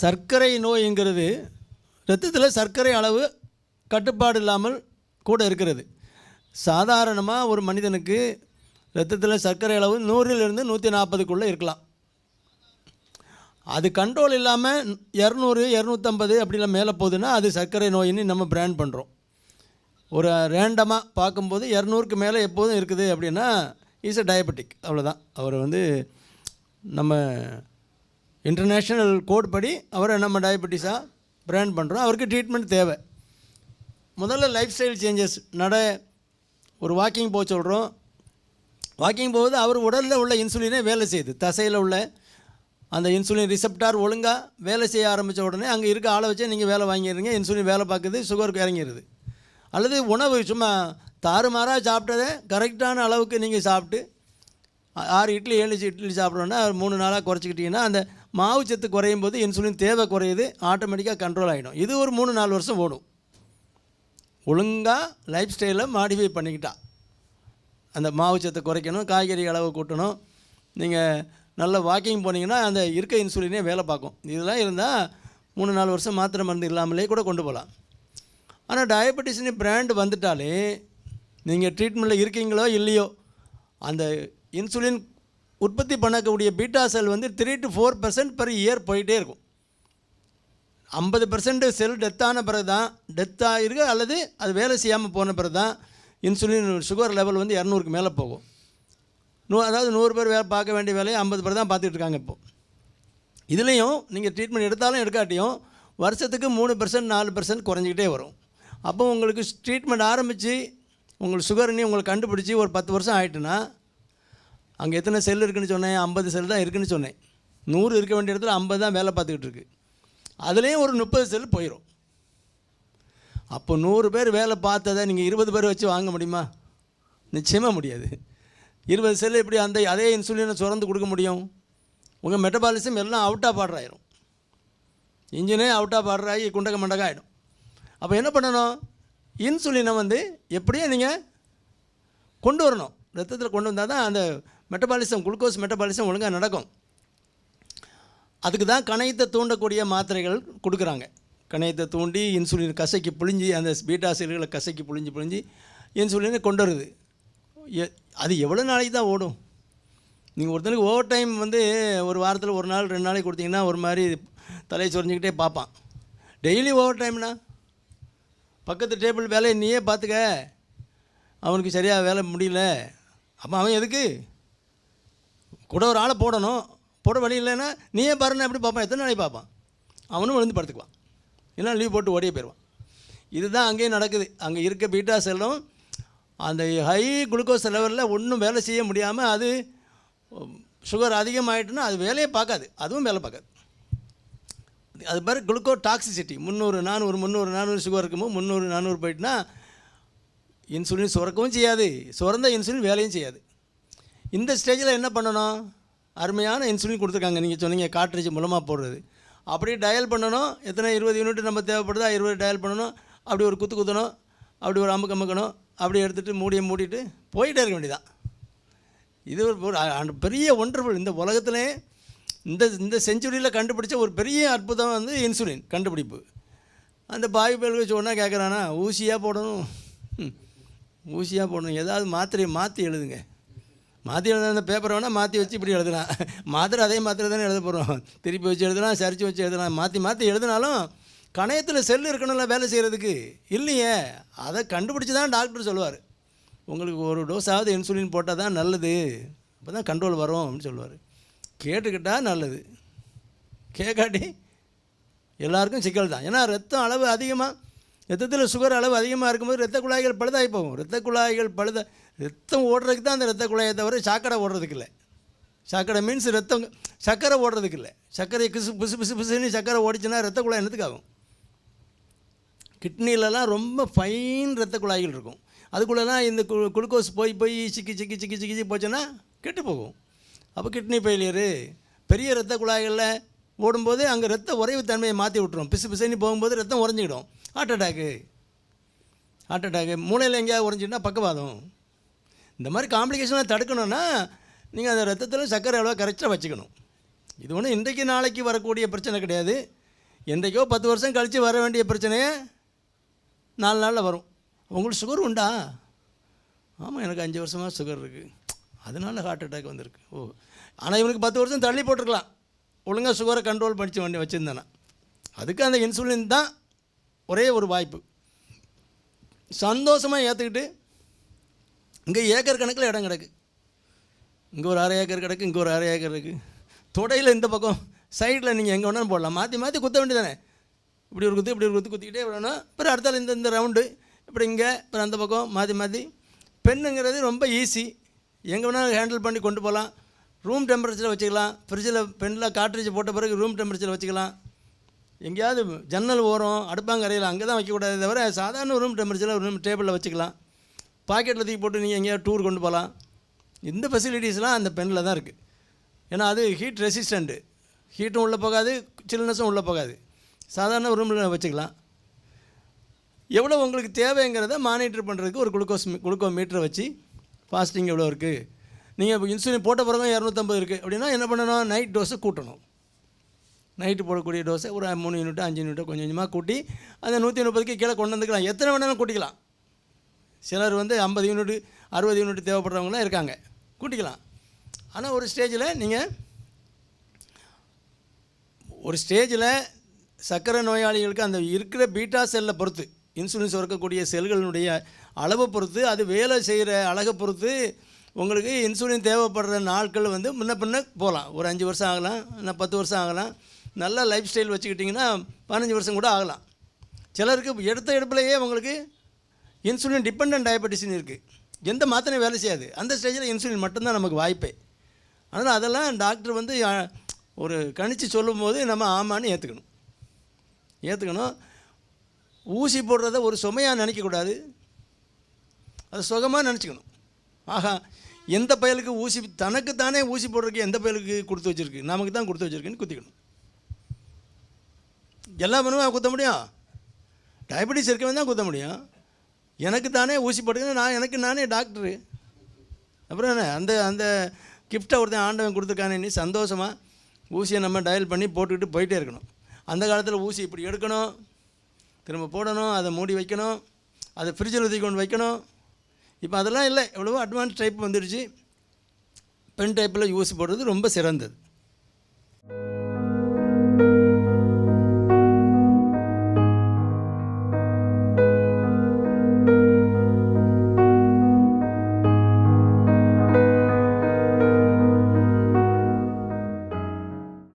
சர்க்கரை நோய்ங்கிறது ரத்தத்தில் சர்க்கரை அளவு கட்டுப்பாடு இல்லாமல் கூட இருக்கிறது. சாதாரணமாக ஒரு மனிதனுக்கு ரத்தத்தில் சர்க்கரை அளவு நூறிலிருந்து நூற்றி நாற்பதுக்குள்ளே இருக்கலாம். அது கண்ட்ரோல் இல்லாமல் இரநூறு இரநூத்தம்பது அப்படிலாம் மேலே போகுதுன்னா அது சர்க்கரை நோயின்னு நம்ம பிராண்ட் பண்ணுறோம் ஒரு ரேண்டமாக பார்க்கும்போது இரநூறுக்கு மேலே எப்போதும் இருக்குது அப்படின்னா இஸ் அ டயபெட்டிக் அவ்வளோதான் அவர் வந்து நம்ம இன்டர்நேஷ்னல் கோட் படி அவரை நம்ம டயபெட்டிஸாக பிராண்ட் பண்ணுறோம் அவருக்கு ட்ரீட்மெண்ட் தேவை. முதல்ல லைஃப் ஸ்டைல் சேஞ்சஸ் நட ஒரு வாக்கிங் போக சொல்கிறோம் வாக்கிங் போகுது அவர் உடலில் உள்ள இன்சுலினே வேலை செய்யுது. தசையில் உள்ள அந்த இன்சுலின் ரிசப்டார் ஒழுங்காக வேலை செய்ய ஆரம்பித்த உடனே அங்கே இருக்க ஆளை வச்சே நீங்கள் வேலை வாங்கிடுறீங்க. இன்சுலின் வேலை பார்க்குது சுகருக்கு இறங்கிடுது. அல்லது உணவு சும்மா தாறுமாறாக சாப்பிட்டதை கரெக்டான அளவுக்கு நீங்கள் சாப்பிட்டு ஆறு இட்லி ஏழு இட்லி சாப்பிட்றோன்னா மூணு நாளாக குறைச்சிக்கிட்டிங்கன்னா அந்த மாவு சத்து குறையும் போது இன்சுலின் தேவை குறையுது ஆட்டோமேட்டிக்காக கண்ட்ரோல் ஆகிடும் இது ஒரு மூணு நாலு வருஷம் ஓடும். ஒழுங்காக லைஃப் ஸ்டைலை மாடிஃபை பண்ணிக்கிட்டா. அந்த மாவு சத்தை குறைக்கணும் காய்கறி அளவு கூட்டணும். நீங்கள் நல்ல வாக்கிங் போனீங்கன்னா அந்த இருக்க இன்சுலினே வேலை பார்க்கும். இதெல்லாம் இருந்தால் மூணு நாலு வருஷம் மாத்திரை மருந்து இல்லாமலே கூட கொண்டு போகலாம். ஆனால் டயபெட்டிஸ்னு பிராண்ட் வந்துட்டாலே நீங்கள் ட்ரீட்மெண்ட்டில் இருக்கீங்களோ இல்லையோ அந்த இன்சுலின் உற்பத்தி பண்ணக்கூடிய பீட்டா செல் வந்து three to four percent per year போயிட்டே இருக்கும். ஐம்பது பர்சன்ட் செல் டெத்தான பிறகு தான் டெத் ஆகிருக்கு அல்லது அது வேலை செய்யாமல் போன பிறகு தான் இன்சுலின் சுகர் லெவல் வந்து இரநூறுக்கு மேலே போகும். நூ அதாவது நூறு பேர் வேலை பார்க்க வேண்டிய வேலையை ஐம்பது பேர் தான் பார்த்துட்டு இருக்காங்க இப்போது இதுலேயும் நீங்கள் ட்ரீட்மெண்ட் எடுத்தாலும் எடுக்காட்டியும் வருஷத்துக்கு மூணு பர்சன்ட் நாலு பர்சன்ட் குறைஞ்சிக்கிட்டே வரும். அப்போ உங்களுக்கு ட்ரீட்மெண்ட் ஆரம்பித்து உங்களுக்கு சுகர்னு உங்களுக்கு கண்டுபிடிச்சி ஒரு பத்து வருஷம் ஆயிட்டுன்னா அங்கே எத்தனை செல் இருக்குன்னு சொன்னேன் ஐம்பது செல் தான் இருக்குன்னு சொன்னேன். நூறு இருக்க வேண்டிய இடத்துல ஐம்பது தான் வேலை பார்த்துக்கிட்டு இருக்கு. அதுலேயும் ஒரு முப்பது செல் போயிடும் அப்போ நூறு பேர் வேலை பார்த்ததை நீங்கள் இருபது பேர் வச்சு வாங்க முடியுமா? நிச்சயமாக முடியாது. இருபது செல் எப்படி அந்த அதே இன்சுலினை சுரந்து கொடுக்க முடியும்? உங்கள் மெட்டபாலிசம் எல்லாம் அவுட்டாக ஆஃப் ஆயிரும் இன்ஜினே அவுட்டாக ஆஃப் ஆகி குண்டக மண்டகம் ஆகிடும் அப்போ என்ன பண்ணணும்? இன்சுலினை வந்து எப்படியும் நீங்கள் கொண்டு வரணும். ரத்தத்தில் கொண்டு வந்தால் தான் அந்த மெட்டபாலிசம் குளுக்கோஸ் மெட்டபாலிசம் ஒழுங்காக நடக்கும். அதுக்கு தான் கணையத்தை தூண்டக்கூடிய மாத்திரைகள் கொடுக்குறாங்க. கணையத்தை தூண்டி இன்சுலின் கசைக்கு புழிஞ்சி அந்த பீட்டா செல்களை கசக்கி புழிஞ்சு புழிஞ்சு இன்சுலினை கொண்டு வருது. எ- அது எவ்வளோ நாளைக்கு தான் ஓடும்? நீங்கள் ஒருத்தனுக்கு ஓவர் டைம் வந்து ஒரு வாரத்தில் ஒரு நாள் ரெண்டு நாளைக்கு கொடுத்தீங்கன்னா ஒரு மாதிரி தலையை சொரிஞ்சுக்கிட்டே பார்ப்பான். டெய்லி ஓவர் டைம்னா பக்கத்து டேபிள் வேலையை நீயே பார்த்துக்க. அவனுக்கு சரியாக வேலை முடியல. அப்போ அவன் எதுக்கு? கூட ஒரு ஆளை போடணும். போட வழி இல்லைன்னா நீயே பாருன்னு எப்படி பார்ப்பான்? எத்தனை நாளைக்கு பார்ப்பான்? அவனும் விழுந்து படுத்துக்குவான். இல்லைன்னா லீவ் போட்டு ஓடியே போயிடுவான். இதுதான் அங்கேயும் நடக்குது. அங்கே இருக்க பீட்டா செல்லும் அந்த ஹை குளுக்கோஸ் லெவலில் ஒன்றும் வேலை செய்ய முடியாமல் அது சுகர் அதிகமாகிட்டுன்னா அது வேலையே பார்க்காது. அதுவும் வேலை பார்க்காது. அது பேர் குளுக்கோ டாக்ஸிசிட்டி முந்நூறு நானூறு முந்நூறு நானூறு சுகர் இருக்கும்போது முந்நூறு நானூறு போயிட்டுனா இன்சுலின் சுரக்கவும் செய்யாது. சுரந்த இன்சுலின் வேலையும் செய்யாது. இந்த ஸ்டேஜில் என்ன பண்ணணும்? அருமையான இன்சுலின் கொடுத்துருக்காங்க. நீங்கள் சொன்னீங்க காட்ரேஜ் மூலமாக போடுறது. அப்படியே டயல் பண்ணணும். எத்தனை இருபது யூனிட் நம்ம தேவைப்படுதா இருபது டயல் பண்ணணும். அப்படி ஒரு குத்து குத்தணும். அப்படி ஒரு அமுக்கு அமுக்கணும். அப்படி எடுத்துகிட்டு மூடியை மூடிட்டு போயிட்டே இருக்க வேண்டியதான் இது ஒரு பெரிய ஒன்றர்ஃபுல் இந்த உலகத்திலே இந்த இந்த செஞ்சுரியில் கண்டுபிடிச்ச ஒரு பெரிய அற்புதம் வந்து இன்சுலின் கண்டுபிடிப்பு. அந்த பாய் பேலுக்கு சொன்னால் கேட்குறானா ஊசியாக போடணும். ம், ஊசியாக போடணும். ஏதாவது மாத்திரையை மாற்றி எழுதுங்க. மாற்றி எழுத அந்த பேப்பரை வேணால் மாற்றி வச்சு இப்படி எழுதலாம். மாத்திரை அதே மாத்திரை தானே எழுத போகிறோம் திருப்பி வச்சு எழுதலாம் சரிச்சு வச்சு எழுதலாம். மாற்றி மாற்றி எழுதினாலும் கணையத்தில் செல் இருக்கணும்ல வேலை செய்கிறதுக்கு இல்லையே? அதை கண்டுபிடிச்சி தான் டாக்டர் சொல்லுவார். உங்களுக்கு ஒரு டோஸாவது இன்சுலின் போட்டால் தான் நல்லது. அப்போ தான் கண்ட்ரோல் வரும் அப்படின்னு சொல்லுவார். கேட்டுக்கிட்டால் நல்லது. கேட்காட்டி எல்லாருக்கும் சிக்கல் தான். ஏன்னா ரத்தம் அளவு அதிகமாக ரத்தத்தில் சுகர் அளவு அதிகமாக இருக்கும்போது ரத்த குழாய்கள் பழுதாகி போகும். ரத்த குழாய்கள் பழுத ரத்தம் ஓடுறதுக்கு தான் அந்த ரத்த குழாயை தவிர சாக்கடை ஓடுறதுக்கு இல்லை. சாக்கடை மீன்ஸ் ரத்தம் சர்க்கரை ஓடுறதுக்கு இல்லை. சர்க்கரை கிசு பிசு பிசு பிசுன்னு சர்க்கரை ஓடிச்சுன்னா ரத்த குழாய் என்னத்துக்காகும் கிட்னிலலாம் ரொம்ப ஃபைன் ரத்த குழாய்கள் இருக்கும். அதுக்குள்ளெல்லாம் இந்த கு குளுக்கோஸ் போய் போய் சிக்கி சிக்கி சிக்கி சிக்கி போச்சுன்னா கெட்டு போகும். அப்போ கிட்னி ஃபெயிலியரு பெரிய ரத்த குழாய்களில் ஓடும்போது அங்கே ரத்த உறைவு தன்மையை மாற்றி விட்டுரும். பிசு பிசுன்னு போகும்போது ரத்தம் உறைஞ்சிக்கிடும். ஹார்ட் அட்டாக்கு ஹார்ட் அட்டாக்கு மூளையில் எங்கேயாவது உறைஞ்சிட்டுனா பக்கவாதம். இந்த மாதிரி காம்ப்ளிகேஷனை தடுக்கணும்னா நீங்கள் அந்த ரத்தத்தில் சர்க்கரை அளவை கரெக்டாக வச்சுக்கணும். இது ஒன்றும் இன்றைக்கு நாளைக்கு வரக்கூடிய பிரச்சனை கிடையாது. என்றைக்கோ பத்து வருஷம் கழித்து வர வேண்டிய பிரச்சனையே நாலு நாளில் வரும். உங்களுக்கு சுகர் உண்டா? ஆமாம் எனக்கு அஞ்சு வருஷமாக சுகர் இருக்குது அதனால ஹார்ட் அட்டாக் வந்திருக்கு. ஓ ஆனால் இவனுக்கு பத்து வருஷம் தள்ளி போட்டிருக்கலாம். ஒழுங்காக சுகரை கண்ட்ரோல் பண்ணிச்சு வண்டி வச்சுருந்தேனே அதுக்கு அந்த இன்சுலின் தான் ஒரே ஒரு வாய்ப்பு. சந்தோஷமாக ஏற்றுக்கிட்டு இங்கே ஏக்கர் கணக்கில் இடம் கிடக்கு. இங்கே ஒரு அரை ஏக்கர் கிடக்கு இங்கே ஒரு அரை ஏக்கர் இருக்குது தொடையில் இந்த பக்கம் சைடில் நீங்கள் எங்கே வேணாலும் போடலாம். மாற்றி மாற்றி குத்த வேண்டியதானே இப்படி ஒரு குத்து இப்படி ஒரு குத்து குத்திக்கிட்டே வரணும் அப்புறம் அடுத்தால் இந்த இந்த ரவுண்டு இப்படி இங்கே அப்புறம் அந்த பக்கம் மாற்றி மாற்றி பெண்ணுங்கிறது ரொம்ப ஈஸி எங்கே வேணாலும் ஹேண்டில் பண்ணி கொண்டு போகலாம். ரூம் டெம்பரேச்சரில் வச்சுக்கலாம். ஃப்ரிட்ஜில் பெண்ணில் காட்ரேஜ் போட்ட பிறகு ரூம் டெம்பரேச்சரில் வச்சுக்கலாம். எங்கேயாவது ஜன்னல் ஓரம் அடுப்பாங்கரையில் அங்கே தான் வைக்கக்கூடாது தவிர சாதாரண ரூம் டெம்பரேச்சரில் ரூம் டேபிளில் வச்சுக்கலாம். பாக்கெட்டில் தூக்கி போட்டு நீங்கள் எங்கேயாவது டூர் கொண்டு போகலாம். இந்த ஃபெசிலிட்டிஸ்லாம் அந்த பெண்ணில் தான் இருக்குது ஏன்னா அது ஹீட் ரெசிஸ்டண்ட்டு ஹீட்டும் உள்ளே போகாது சில்னஸும் உள்ளே போகாது. சாதாரண ரூமில் வச்சுக்கலாம். எவ்வளோ உங்களுக்கு தேவைங்கிறத மானிட்டர் பண்ணுறதுக்கு ஒரு குளுக்கோஸ் குளுக்கோ மீட்டரை வச்சு ஃபாஸ்டிங் எவ்வளோ இருக்குது நீங்கள் இப்போ இன்சுலின் போட்ட பிறகு இரநூத்தம்பது இருக்குது அப்படின்னா என்ன பண்ணணும்? நைட் டோஸை கூட்டணும். நைட்டு போடக்கூடிய டோஸை ஒரு மூணு யூனிட்டோ அஞ்சு யூனிட்டோ கொஞ்சம் கொஞ்சமாக கூட்டி அந்த நூற்றி முப்பதுக்கு கீழே கொண்டு வந்துக்கலாம். எத்தனை வேணாலும் கூட்டிக்கலாம். சிலர் வந்து ஐம்பது யூனிட் அறுபது யூனிட் தேவைப்படுறவங்களாம் இருக்காங்க. கூட்டிக்கலாம். ஆனால் ஒரு ஸ்டேஜில் நீங்கள் ஒரு ஸ்டேஜில் சர்க்கரை நோயாளிகளுக்கு அந்த இருக்கிற பீட்டா செல்லை பொறுத்து இன்சுலின் சுரக்கக்கூடிய செல்களினுடைய அளவை பொறுத்து அது வேலை செய்கிற அழகை பொறுத்து உங்களுக்கு இன்சுலின் தேவைப்படுற நாட்கள் வந்து முன்ன பின்ன போகலாம். ஒரு அஞ்சு வருஷம் ஆகலாம் இல்லை பத்து வருஷம் ஆகலாம். நல்ல லைஃப் ஸ்டைல் வச்சுக்கிட்டிங்கன்னா பதினஞ்சு வருஷம் கூட ஆகலாம். சிலருக்கு எடுத்த எடுப்புலையே உங்களுக்கு இன்சுலின் டிபெண்ட் டயபெட்டிஸ்னு இருக்குது எந்த மாத்திரையும் வேலை செய்யாது. அந்த ஸ்டேஜில் இன்சுலின் மட்டும்தான் நமக்கு வாய்ப்பே. அதனால் அதெல்லாம் டாக்டர் வந்து ஒரு கணித்து சொல்லும்போது நம்ம ஆமான்னு ஏற்றுக்கணும் ஏற்றுக்கணும் ஊசி போடுறத ஒரு சுமையாக நினைக்கக்கூடாது. அது சுகமாக நினச்சிக்கணும். ஆஹா எந்த பயலுக்கு ஊசி தனக்கு தானே ஊசி போடுறதுக்கு எந்த பயலுக்கு கொடுத்து வச்சிருக்கு? நமக்கு தான் கொடுத்து வச்சுருக்குன்னு குத்திக்கணும். எல்லா பண்ணுவோம் குத்த முடியும்? டயபெட்டிஸ் இருக்கவன் தான் குத்த முடியும். எனக்கு தானே ஊசி போட்டுக்கணும் நான் எனக்கு நானே டாக்டரு அப்புறம் என்ன? அந்த அந்த கிஃப்ட்டை ஒருத்தன் ஆண்டவன் கொடுத்துருக்கானே நீ சந்தோஷமாக ஊசியை நம்ம டயல் பண்ணி போட்டுக்கிட்டு போயிட்டே இருக்கணும். அந்த காலத்தில் ஊசி இப்படி எடுக்கணும் திரும்ப போடணும் அதை மூடி வைக்கணும் அதை ஃப்ரிட்ஜில் ஊற்றி கொண்டு வைக்கணும். இப்போ அதெல்லாம் இல்லை. எவ்வளவோ அட்வான்ஸ் டைப் வந்துடுச்சு பென் டைப்பில் யூஸ் போடுறது ரொம்ப சிறந்தது.